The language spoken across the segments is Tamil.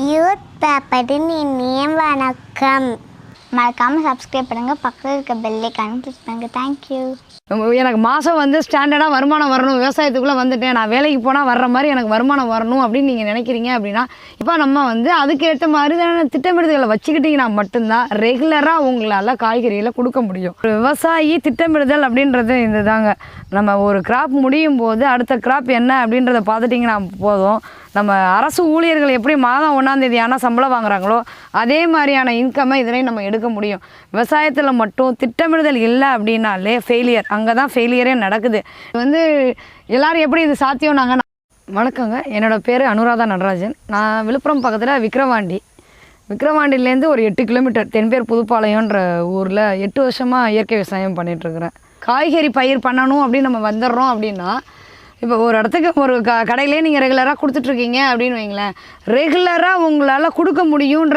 யூத் பேப்பரின் இனிய வணக்கம் மறக்காமல் சப்ஸ்கிரைப் பண்ணுங்கள் பக்கத்தில் இருக்க பெல்லைக்கான கிளிக் பண்ணுங்கள் தேங்க்யூ எனக்கு மாதம் வந்து ஸ்டாண்டர்டாக வருமானம் வரணும். விவசாயத்துக்குள்ளே வந்துட்டேன். நான் வேலைக்கு போனால் வர்ற மாதிரி எனக்கு வருமானம் வரணும் அப்படின்னு நீங்கள் நினைக்கிறீங்க அப்படின்னா இப்போ நம்ம வந்து அதுக்கேற்ற மாதிரி திட்டமிடுதலை வச்சுக்கிட்டிங்கன்னா மட்டும்தான் ரெகுலராக உங்களால் காய்கறிகளை கொடுக்க முடியும். ஒரு விவசாயி திட்டமிடுதல் அப்படின்றது இதுதாங்க. நம்ம ஒரு கிராப் முடியும் போது அடுத்த கிராப் என்ன அப்படின்றத பார்த்துட்டிங்கன்னா போதும். நம்ம அரசு ஊழியர்கள் எப்படி மாதம் ஒன்றாந்தேதி ஆனால் சம்பளம் வாங்குறாங்களோ அதே மாதிரியான இன்கம்மை இதனை நம்ம எடுக்க முடியும். விவசாயத்தில் மட்டும் திட்டமிடுதல் இல்லை அப்படின்னாலே ஃபெயிலியர் அங்கே தான் ஃபெயிலியரே நடக்குது. இது வந்து எல்லாரும் எப்படி இது சாத்தியம் நாங்கள் வணக்கங்க. என்னோடய பேர் அனுராதா நடராஜன். நான் விழுப்புரம் பக்கத்தில் விக்ரவாண்டி விக்ரவாண்டிலேருந்து ஒரு எட்டு கிலோமீட்டர் தென்பேர் புதுப்பாளையன்ற ஊரில் எட்டு வருஷமாக இயற்கை விவசாயம் பண்ணிகிட்ருக்குறேன் காய்கறி பயிர் பண்ணணும் அப்படின்னு நம்ம வந்துடுறோம் அப்படின்னா இப்போ ஒரு இடத்துக்கு ஒரு க கடையிலே நீங்கள் ரெகுலராக கொடுத்துட்ருக்கீங்க அப்படின்னு வைங்களேன் ரெகுலராக உங்களால் கொடுக்க முடியுன்ற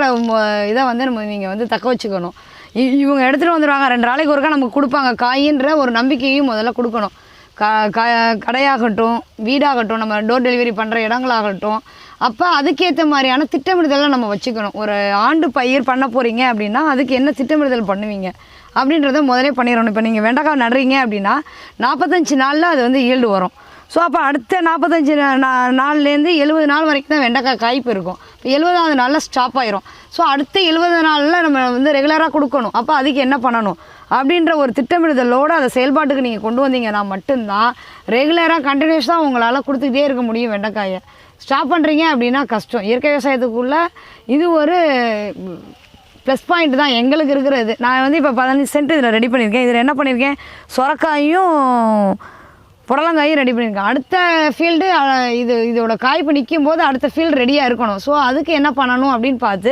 இதை வந்து நம்ம நீங்கள் வந்து தக்க வச்சுக்கணும். இ- இவங்க எடுத்துகிட்டு வந்துடுவாங்க ரெண்டு நாளைக்கு ஒருக்கா நமக்கு கொடுப்பாங்க. காயின்ற ஒரு நம்பிக்கையும் முதல்ல கொடுக்கணும். க க கடையாகட்டும் வீடாகட்டும் நம்ம டோர் டெலிவரி பண்ணுற இடங்களாகட்டும் அப்போ அதுக்கேற்ற மாதிரியான திட்டமிடுதலை நம்ம வச்சுக்கணும். ஒரு ஆண்டு பயிர் பண்ண போகிறீங்க அப்படின்னா அதுக்கு என்ன திட்டமிடுதல் பண்ணுவீங்க? அப்படின்றத முதலே பண்ணிடணும். இப்போ நீங்கள் வெண்டைக்காய் நடுறீங்க அப்படின்னா நாற்பத்தஞ்சு நாளில் அது வந்து ஈல்டு வரும். ஸோ அப்போ அடுத்த நாற்பத்தஞ்சு நாள்லேருந்து எழுபது நாள் வரைக்கும் தான் வெண்டைக்காய் காய்ப்பு இருக்கும். இப்போ எழுபதாவது நாளில் ஸ்டாப் ஆயிரும். ஸோ அடுத்த எழுபது நாளில் நம்ம வந்து ரெகுலராக கொடுக்கணும். அப்போ அதுக்கு என்ன பண்ணணும்? அப்படின்ற ஒரு திட்டமிடுதலோடு அதை செயல்பாட்டுக்கு நீங்கள் கொண்டு வந்தீங்கன்னா மட்டும்தான் ரெகுலராக கண்டினியூஸாக உங்களால் கொடுத்துக்கிட்டே இருக்க முடியும் வெண்டைக்காயை. ஸ்டாப் பண்ணுறீங்க அப்படின்னா கஷ்டம். இயற்கை விவசாயத்துக்குள்ளே இது ஒரு ப்ளஸ் பாயிண்ட் தான் எங்களுக்கு இருக்கிறது. நான் வந்து இப்போ பதினஞ்சு சென்ட் இதில் ரெடி பண்ணியிருக்கேன். இதில் என்ன பண்ணியிருக்கேன்? சொரக்காயும் புடலங்காயும் ரெடி பண்ணியிருக்கேன். அடுத்த ஃபீல்டு இது இதோட காய்ப்பு நிற்கும் போது அடுத்த ஃபீல்டு ரெடியாக இருக்கணும். ஸோ அதுக்கு என்ன பண்ணணும் அப்படின்னு பார்த்து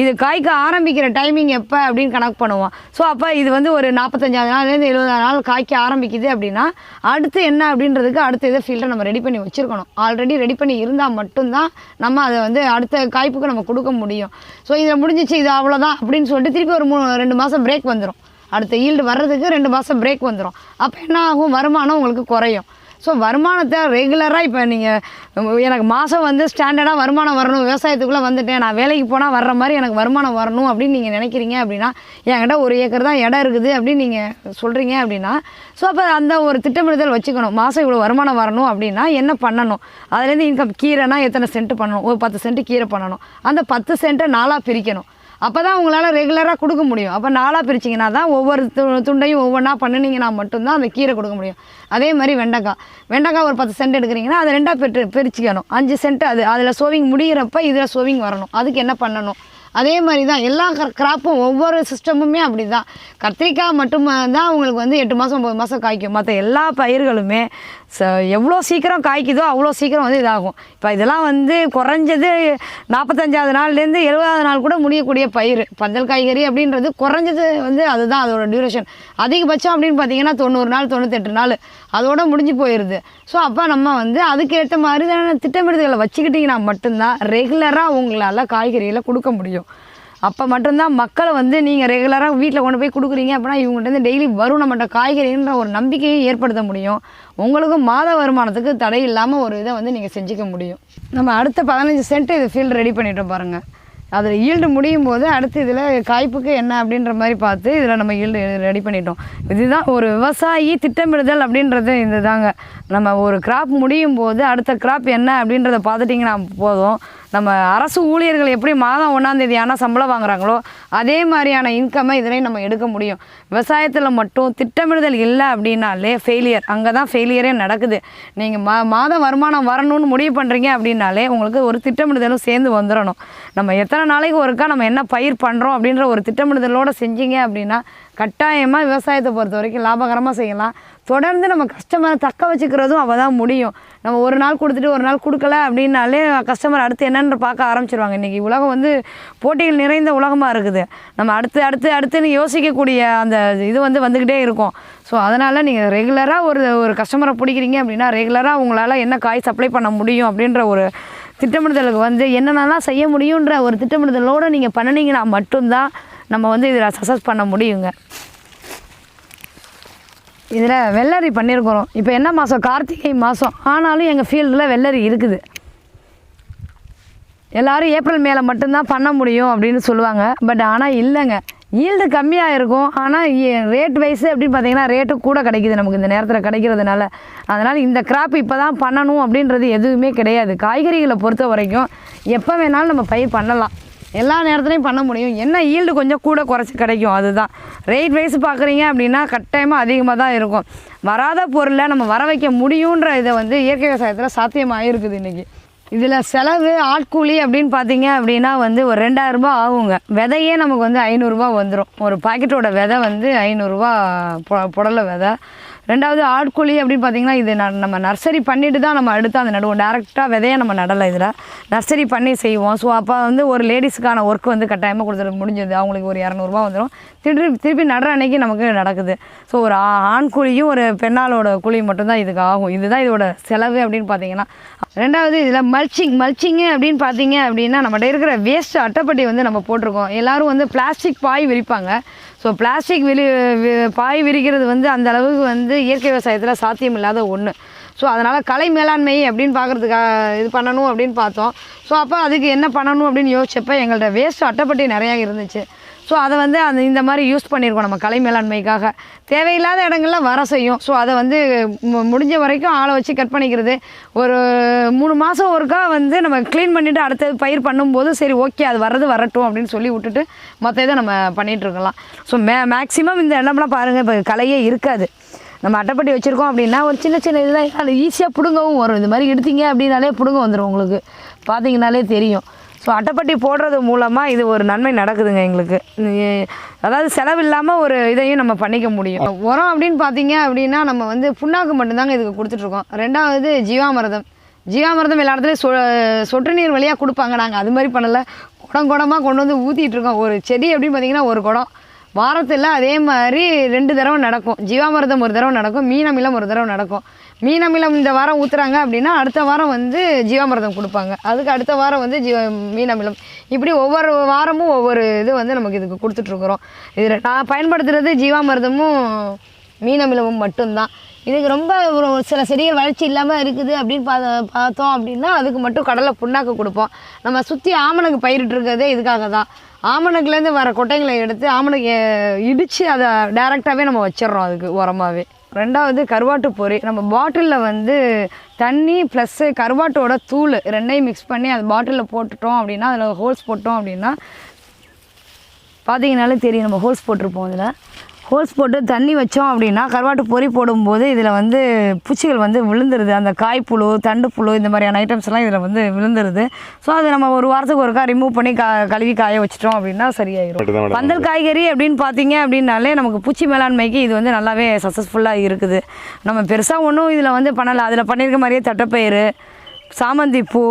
இது காய்க்க ஆரம்பிக்கிற டைமிங் எப்போ அப்படின்னு கணக்கு பண்ணுவோம். ஸோ அப்போ இது வந்து ஒரு நாற்பத்தஞ்சாவது நாள்லேருந்து எழுபதாவது நாள் காய்க்க ஆரம்பிக்குது அப்படின்னா அடுத்து என்ன அப்படின்றதுக்கு அடுத்த இதை ஃபீல்டை நம்ம ரெடி பண்ணி வச்சுருக்கணும். ஆல்ரெடி ரெடி பண்ணி இருந்தால் மட்டும்தான் நம்ம அதை வந்து அடுத்த காய்ப்புக்கு நம்ம கொடுக்க முடியும். ஸோ இதில் முடிஞ்சிச்சு இது அவ்வளோதான் அப்படின்னு சொல்லிட்டு திருப்பி ஒரு மூணு ரெண்டு மாதம் பிரேக் வந்துடும் அடுத்த ஈல்டு வர்றதுக்கு ரெண்டு மாதம் பிரேக் வந்துடும் அப்போ என்ன ஆகும் வருமானம் உங்களுக்கு குறையும். ஸோ வருமானத்தை ரெகுலராக இப்போ நீங்கள் எனக்கு மாதம் வந்து ஸ்டாண்டர்டாக வருமானம் வரணும் விவசாயத்துக்குள்ளே வந்துட்டேன் நான் வேலைக்கு போனால் வர்ற மாதிரி எனக்கு வருமானம் வரணும் அப்படின்னு நீங்கள் நினைக்கிறீங்க அப்படின்னா என்கிட்ட ஒரு ஏக்கர் தான் இடம் இருக்குது அப்படின்னு நீங்கள் சொல்கிறீங்க அப்படின்னா ஸோ அப்போ அந்த ஒரு திட்டமிடுதல் வச்சுக்கணும். மாதம் இவ்வளோ வருமானம் வரணும் அப்படின்னா என்ன பண்ணணும்? அதுலேருந்து இன்கம் கீரைனா எத்தனை சென்ட் பண்ணணும்? ஒரு பத்து சென்ட் கீரை பண்ணணும். அந்த பத்து சென்ட்டை நாளாக பிரிக்கணும். அப்போ தான் உங்களால் ரெகுலராக கொடுக்க முடியும். அப்போ நாளாக பிரிச்சிங்கன்னா தான் ஒவ்வொரு து துண்டையும் ஒவ்வொன்றா பண்ணினீங்கன்னா மட்டும்தான் அந்த கீரை கொடுக்க முடியும். அதே மாதிரி வெண்டைக்காய். வெண்டைக்காய் ஒரு பத்து சென்ட் எடுக்கிறீங்கன்னா அதை ரெண்டாக பெற்று பிரிச்சுக்கணும். அஞ்சு சென்ட் அது அதில் சோவிங் முடிகிறப்ப இதில் சோவிங் வரணும். அதுக்கு என்ன பண்ணணும்? அதே மாதிரி தான் எல்லா கிராப்பும் ஒவ்வொரு சிஸ்டமுமே அப்படி தான் கத்திரிக்காய் மட்டும் தான் உங்களுக்கு வந்து எட்டு மாதம் ஒம்பது மாதம் காய்க்கும். மற்ற எல்லா பயிர்களுமே ச எவ்வளோ சீக்கிரம் காய்க்குதோ அவ்வளோ சீக்கிரம் வந்து இதாகும். இப்போ இதெல்லாம் வந்து குறைஞ்சது நாற்பத்தஞ்சாவது நாள்லேருந்து எழுபதாவது நாள் கூட முடியக்கூடிய பயிர் பந்தல் காய்கறி அப்படின்றது குறைஞ்சது வந்து அதுதான் அதோட டியூரேஷன் அதிகபட்சம் அப்படின்னு பார்த்தீங்கன்னா தொண்ணூறு நாள் தொண்ணூத்தெட்டு நாள். அதோட முடிஞ்சு போயிடுது ஸோ அப்போ நம்ம வந்து அதுக்கேற்ற மாதிரியான திட்டமிடுதலை வச்சுக்கிட்டிங்கன்னா மட்டும்தான் ரெகுலராக உங்களால் காய்கறிகளை கொடுக்க முடியும். அப்போ மட்டும்தான் மக்களை வந்து நீங்கள் ரெகுலராக வீட்டில் கொண்டு போய் கொடுக்குறீங்க அப்படின்னா இவங்கள்ட்ட டெய்லி வரும் நம்மகிட்ட காய்கறின்ற ஒரு நம்பிக்கையை ஏற்படுத்த முடியும். உங்களுக்கும் மாத வருமானத்துக்கு தடை இல்லாமல் ஒரு இதை வந்து நீங்கள் செஞ்சுக்க முடியும். நம்ம அடுத்த பதினஞ்சு சென்ட் இது ஃபீல்டு ரெடி பண்ணிட்டோம் பாருங்கள் அதில் ஈல்டு முடியும் போது அடுத்து இதில் காய்ப்புக்கு என்ன அப்படின்ற மாதிரி பார்த்து இதில் நம்ம ஈல்டு ரெடி பண்ணிட்டோம். இதுதான் ஒரு விவசாயி திட்டமிடுதல் அப்படின்றது இதுதாங்க. நம்ம ஒரு கிராப் முடியும் போது அடுத்த கிராப் என்ன அப்படின்றத பார்த்துட்டிங்கன்னா போதும். நம்ம அரசு ஊழியர்கள் எப்படி மாதம் ஒன்றாந்தேதி ஆனால் சம்பளம் வாங்குறாங்களோ அதே மாதிரியான இன்கம்மை இதனை நம்ம எடுக்க முடியும். விவசாயத்தில் மட்டும் திட்டமிடுதல் இல்லை அப்படின்னாலே ஃபெயிலியர் அங்கே தான் ஃபெயிலியரே நடக்குது. நீங்கள் மா மாத வருமானம் வரணும்னு முடிவு பண்ணுறீங்க அப்படின்னாலே உங்களுக்கு ஒரு திட்டமிடுதலும் சேர்ந்து வந்துடணும் நம்ம எத்தனை நாளைக்கு ஒருக்கா நம்ம என்ன பயிர் பண்ணுறோம் அப்படின்ற ஒரு திட்டமிடுதலோடு செஞ்சீங்க அப்படின்னா கட்டாயமாக விவசாயத்தை பொறுத்த வரைக்கும் லாபகரமாக செய்யலாம். தொடர்ந்து நம்ம கஸ்டமரை தக்க வச்சுக்கிறதும் அப்போ தான் முடியும். நம்ம ஒரு நாள் கொடுத்துட்டு ஒரு நாள் கொடுக்கல அப்படின்னாலே கஸ்டமர் அடுத்து என்னென்று பார்க்க ஆரம்பிச்சிருவாங்க. இன்றைக்கி உலகம் வந்து போட்டிகள் நிறைந்த உலகமாக இருக்குது. நம்ம அடுத்து அடுத்து அடுத்துன்னு யோசிக்கக்கூடிய அந்த இது வந்து வந்துக்கிட்டே இருக்கும். ஸோ அதனால் நீங்கள் ரெகுலராக ஒரு ஒரு கஸ்டமரை பிடிக்கிறீங்க அப்படின்னா ரெகுலராக உங்களால் என்ன காய் சப்ளை பண்ண முடியும் அப்படின்ற ஒரு திட்டமிடுதலுக்கு வந்து என்னென்னலாம் செய்ய முடியுன்ற ஒரு திட்டமிடுதலோடு நீங்கள் பண்ணினீங்கன்னா மட்டும்தான் நம்ம வந்து இதில் சக்ஸஸ் பண்ண முடியுங்க. இதில் வெள்ளரி பண்ணியிருக்கிறோம். இப்போ என்ன மாதம் கார்த்திகை மாதம் ஆனாலும் எங்கள் ஃபீல்டில் வெள்ளரி இருக்குது. எல்லோரும் ஏப்ரல் மேலே மட்டும்தான் பண்ண முடியும் அப்படின்னு சொல்லுவாங்க. பட் ஆனால் இல்லைங்க. ஈல்டு கம்மியாக இருக்கும். ஆனால் ரேட் வைஸு அப்படின்னு பார்த்தீங்கன்னா ரேட்டு கூட கிடைக்குது நமக்கு இந்த நேரத்தில் கிடைக்கிறதுனால. அதனால் இந்த கிராப் இப்போ தான் பண்ணணும் அப்படின்றது எதுவுமே கிடையாது. காய்கறிகளை பொறுத்த வரைக்கும் எப்போ வேணாலும் நம்ம பயிர் பண்ணலாம். எல்லா நேரத்துலையும் பண்ண முடியும். என்ன ஈல்டு கொஞ்சம் கூட குறைச்சி கிடைக்கும். அதுதான். ரேட் வைஸ் பார்க்குறீங்க அப்படின்னா கட்டாயமாக அதிகமாக தான் இருக்கும். வராத பொருளை நம்ம வர வைக்க முடியுன்ற இதை வந்து இயற்கை விவசாயத்தில் சாத்தியமாக இருக்குது இன்றைக்கி இதில் செலவு ஆட்கூலி அப்படின்னு பார்த்தீங்க அப்படின்னா வந்து ஒரு ரெண்டாயிரரூபா ஆகுங்க. விதையே நமக்கு வந்து ஐநூறுரூவா வந்துடும் ஒரு பாக்கெட்டோட விதை வந்து ஐநூறுரூவா பொ புடலை விதை. ரெண்டாவது ஆட்கூலி அப்படின்னு பார்த்தீங்கன்னா இது ந- நம்ம நர்சரி பண்ணிட்டு தான் நம்ம அடுத்து அந்த நடுவோம். டேரெக்டாக விதையை நம்ம நடலை இதில். நர்சரி பண்ணி செய்வோம். ஸோ அப்போ வந்து ஒரு லேடிஸுக்கான ஒர்க் வந்து கட்டாயமாக கொடுத்துட்டு முடிஞ்சது. அவங்களுக்கு ஒரு இரநூறுபா வந்துடும் திருப்பி திருப்பி நடுற அன்னைக்கு நமக்கு நடக்குது. ஸோ ஒரு ஆண் கூலியும் ஒரு பெண்ணாளோட கூலியும் மட்டும்தான் இதுக்கு ஆகும். இதுதான் இதோட செலவு அப்படின்னு பார்த்தீங்கன்னா ரெண்டாவது இதில் மல்ச்சிங் மல்ச்சிங்கு அப்படின்னு பார்த்தீங்க அப்படின்னா நம்மகிட்ட இருக்கிற வேஸ்ட் அட்டைப்பட்டி வந்து நம்ம போட்டிருக்கோம். எல்லோரும் வந்து பிளாஸ்டிக் பாய் விரிப்பாங்க. ஸோ பிளாஸ்டிக் விரி பாய் விரிக்கிறது வந்து அந்த அளவுக்கு வந்து இயற்கை விவசாயத்தில் சாத்தியம் இல்லாத ஒன்று ஸோ அதனால் கலை மேலாண்மை அப்படின்னு பார்க்குறதுக்காக இது பண்ணணும் அப்படின்னு பார்த்தோம். ஸோ அப்போ அதுக்கு என்ன பண்ணணும் அப்படின்னு யோசிச்சப்போ எங்கள்கிட்ட வேஸ்ட் அட்டைப்பட்டி நிறையா இருந்துச்சு. ஸோ அதை வந்து அந்த இந்த மாதிரி யூஸ் பண்ணியிருக்கோம் நம்ம கலை மேலாண்மைக்காக. தேவையில்லாத இடங்கள்லாம் வர செய்யும். ஸோ அதை வந்து மு- முடிஞ்ச வரைக்கும் ஆளை வச்சு கட் பண்ணிக்கிறது. ஒரு மூணு மாதம் ஒருக்கா வந்து நம்ம க்ளீன் பண்ணிவிட்டு அடுத்தது பயிர் பண்ணும்போது சரி ஓகே அது வர்றது வரட்டும் அப்படின்னு சொல்லி விட்டுட்டு மற்ற இதை நம்ம பண்ணிகிட்ருக்கலாம் ஸோ மே மேக்ஸிமம் இந்த இடம்லாம் பாருங்கள் இப்போ கலையே இருக்காது. நம்ம அட்டைப்பட்டி வச்சுருக்கோம் அப்படின்னா ஒரு சின்ன சின்ன இதுதான் அது ஈஸியாக பிடுங்கவும் வரும். இந்த மாதிரி எடுத்தீங்க அப்படின்னாலே பிடுங்க வந்துடும் உங்களுக்கு. பார்த்தீங்கனாலே தெரியும். ஸோ அட்டைப்பட்டி போடுறது மூலமாக இது ஒரு நன்மை நடக்குதுங்க எங்களுக்கு. அதாவது செலவு இல்லாமல் ஒரு இதையும் நம்ம பண்ணிக்க முடியும். உரம் அப்படின்னு பார்த்தீங்க அப்படின்னா நம்ம வந்து புண்ணாக்கு மட்டும்தாங்க இதுக்கு கொடுத்துட்ருக்கோம். ரெண்டாவது ஜீவாமிரதம். ஜீவாமிரதம் எல்லா இடத்துலையும் சொ சொட்டு நீர் வழியாக கொடுப்பாங்க. நாங்கள் அது மாதிரி பண்ணலை. குடம் குடமாக கொண்டு வந்து ஊற்றிட்டுருக்கோம் ஒரு செடி அப்படின்னு பார்த்தீங்கன்னா ஒரு குடம். வாரத்தில் அதே மாதிரி ரெண்டு தடவை நடக்கும். ஜீவாமிரதம் ஒரு தடவை நடக்கும். மீனமிலம் ஒரு தடவை நடக்கும். மீனமிலம் இந்த வாரம் ஊற்றுறாங்க அப்படின்னா அடுத்த வாரம் வந்து ஜீவாமிர்தம் கொடுப்பாங்க. அதுக்கு அடுத்த வாரம் வந்து ஜீவ மீனமிலம். இப்படி ஒவ்வொரு வாரமும் ஒவ்வொரு இது வந்து நமக்கு இதுக்கு கொடுத்துட்ருக்குறோம். இதில் நான் பயன்படுத்துகிறது ஜீவாமிர்தமும் மீனமிலமும் மட்டும்தான். இதுக்கு ரொம்ப ஒரு சில செடிகள் வளர்ச்சி இல்லாமல் இருக்குது அப்படின்னு பா பார்த்தோம் அப்படின்னா அதுக்கு மட்டும் கடலை புண்ணாக்கு கொடுப்போம். நம்ம சுற்றி ஆமணக்கு பயிரிட்டுருக்கிறதே இதுக்காக தான். ஆமணக்குலேருந்து வர கொட்டைங்களை எடுத்து ஆமணக்கு இடித்து அதை டேரெக்டாகவே நம்ம வச்சிடுறோம் அதுக்கு உரமாகவே ரெண்டாவது கருவாட்டு பொறி நம்ம பாட்டிலில் வந்து தண்ணி ப்ளஸ்ஸு கருவாட்டோட தூள் ரெண்டையும் மிக்ஸ் பண்ணி அது பாட்டிலில் போட்டுட்டோம் அப்படின்னா அதில் ஹோல்ஸ் போட்டோம் அப்படின்னா பார்த்தீங்கனாலே தெரியும். நம்ம ஹோல்ஸ் போட்டிருப்போம் அதில். ஹோல்ஸ் போட்டு தண்ணி வச்சோம் அப்படின்னா கருவாட்டு பொரி போடும்போது இதில் வந்து பூச்சிகள் வந்து விழுந்துருது. அந்த காய்ப்புழு தண்டுப்புழு இந்த மாதிரியான ஐட்டம்ஸ் எல்லாம் இதில் வந்து விழுந்துருது. ஸோ அதை நம்ம ஒரு வாரத்துக்கு ஒருக்கா ரிமூவ் பண்ணி கா கழுவி காய வச்சிட்டோம் அப்படின்னா மேடம் பந்தல் காய்கறி அப்படின்னு பார்த்தீங்க அப்படின்னாலே நமக்கு பூச்சி மேலாண்மைக்கு இது வந்து நல்லாவே சக்ஸஸ்ஃபுல்லாக இருக்குது. நம்ம பெருசாக ஒன்றும் இதில் வந்து பண்ணலை. அதில் பண்ணியிருக்க மாதிரியே தட்டைப்பயிறு சாமந்தி பூ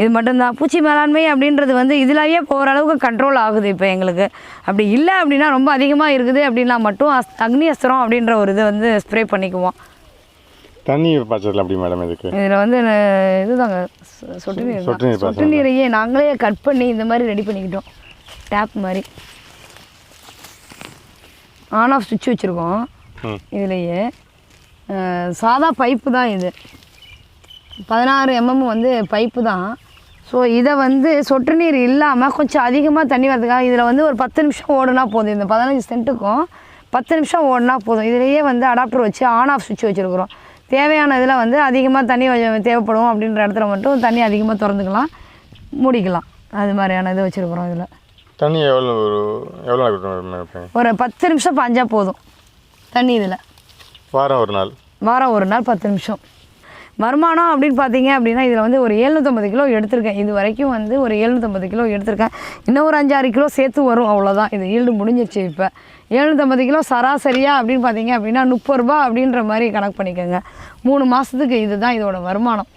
இது மட்டும்தான். பூச்சி மேலாண்மை அப்படின்றது வந்து இதுலயே இப்போ ஓரளவுக்கு கண்ட்ரோல் ஆகுது இப்போ எங்களுக்கு. அப்படி இல்லை அப்படின்னா ரொம்ப அதிகமாக இருக்குது அப்படின்னா மட்டும் அஸ் அக்னி அஸ்திரம் அப்படின்ற ஒரு இதை வந்து ஸ்ப்ரே பண்ணிக்குவோம். தண்ணி பாய்ச்சல அப்படி மேடம் இதுக்கு இதில் வந்து இதுதாங்க. சொட்டு நீர் சொட்டு நீரையே நாங்களே கட் பண்ணி இந்த மாதிரி ரெடி பண்ணிக்கிட்டோம். டேப் மாதிரி. ஆன் ஆஃப் சுவிட்ச் வச்சுருக்கோம். இதுலேயே சாதா பைப்பு தான் இது. பதினாறு எம்எம் வந்து பைப்பு தான். ஸோ இதை வந்து சொட்டு நீர் இல்லாமல் கொஞ்சம் அதிகமாக தண்ணி வரதுக்காக இதில் வந்து ஒரு பத்து நிமிஷம் ஓடுனா போதும். இந்த பதினஞ்சு சென்ட்டுக்கும் பத்து நிமிஷம் ஓடினா போதும். இதுலேயே வந்து அடாப்டர் வச்சு ஆன் ஆஃப் சுவிட்ச் வச்சுருக்குறோம். தேவையான இதில் வந்து அதிகமாக தண்ணி தேவைப்படும் அப்படின்ற இடத்துல மட்டும் தண்ணி அதிகமாக திறந்துக்கலாம் மூடிக்கலாம். அது மாதிரியான இது வச்சுருக்குறோம் இதில். தண்ணி எவ்வளோ ஒரு எவ்வளோ ஒரு பத்து நிமிஷம் பாஞ்சா போதும் தண்ணி இதில். வாரம் ஒரு நாள். வாரம் ஒரு நாள் பத்து நிமிஷம். வருமானம் அப்படின்னு பார்த்தீங்க அப்படின்னா இதில் வந்து ஒரு எழுநூற்றம்பது கிலோ எடுத்திருக்கேன். இது வரைக்கும் வந்து ஒரு எழுநூற்றம்பது கிலோ எடுத்திருக்கேன். இன்னும் ஒரு அஞ்சாறு கிலோ சேர்த்து வரும் அவ்வளோதான் இது ஈல்டு முடிஞ்சிச்சு இப்போ. எழுநூற்றம்பது கிலோ சராசரியாக அப்படின்னு பார்த்தீங்க அப்படின்னா முப்பது ரூபா அப்படின்ற மாதிரி கணக்கு பண்ணிக்கோங்க. மூணு மாதத்துக்கு இதுதான் இதோட வருமானம்.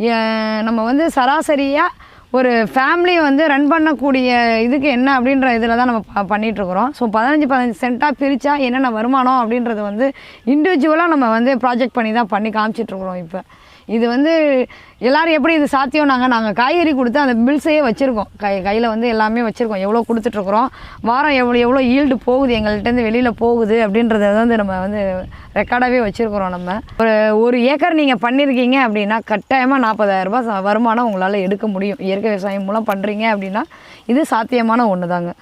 ஏ- நம்ம வந்து சராசரியாக ஒரு ஃபேமிலியை வந்து ரன் பண்ணக்கூடிய இதுக்கு என்ன அப்படின்ற இதில் தான் நம்ம ப- பண்ணிகிட்ருக்குறோம் ஸோ பதினஞ்சு பதினஞ்சு சென்ட்டாக பிரித்தா என்னென்ன வருமானம் அப்படின்றது வந்து இண்டிவிஜுவலாக நம்ம வந்து ப்ராஜெக்ட் பண்ணி தான் பண்ணி காமிச்சிட்ருக்குறோம் இப்போ. இது வந்து எல்லோரும் எப்படி இது சாத்தியம் நாங்கள் நாங்கள் காய்கறி கொடுத்து அந்த பில்ஸையே வச்சுருக்கோம். கை கையில் வந்து எல்லாமே வச்சுருக்கோம். எவ்வளோ கொடுத்துட்ருக்குறோம் வாரம் எவ்வளோ எவ்வளோ ஈல்டு போகுது? எங்கள்கிட்டருந்து வெளியில் போகுது அப்படின்றத வந்து நம்ம வந்து ரெக்கார்டாகவே வச்சுருக்குறோம் நம்ம. ஒரு ஒரு ஏக்கர் நீங்கள் பண்ணியிருக்கீங்க அப்படின்னா கட்டாயமாக நாற்பதாயிரரூபா வருமானம் உங்களால் எடுக்க முடியும். இயற்கை விவசாயம் மூலம் பண்ணுறீங்க அப்படின்னா இது சாத்தியமான ஒன்று தாங்க